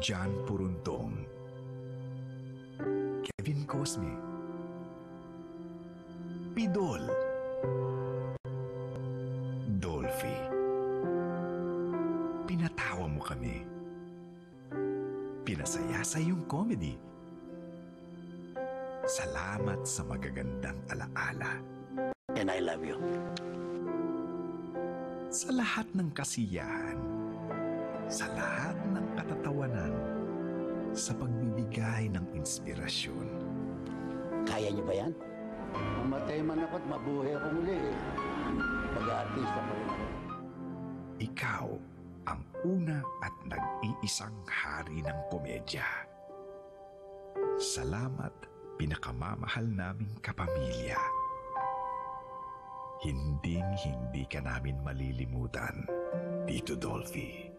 John Puruntong, Kevin Cosme, Pidol, Dolphy. Pinatawa mo kami. Pinasaya sa iyong comedy. Salamat sa magagandang alaala. And I love you. Sa lahat ng kasiyahan, sa lahat ng katatawanan, sa pagbibigay ng inspirasyon. Kaya niyo ba yan? Mamatay man ako at mabuhay ako muli eh. Pag-aartista pa rin ako. Ikaw ang una at nag-iisang hari ng komedya. Salamat, pinakamamahal naming kapamilya. Hinding-hindi ka namin malilimutan, Tito Dolphy.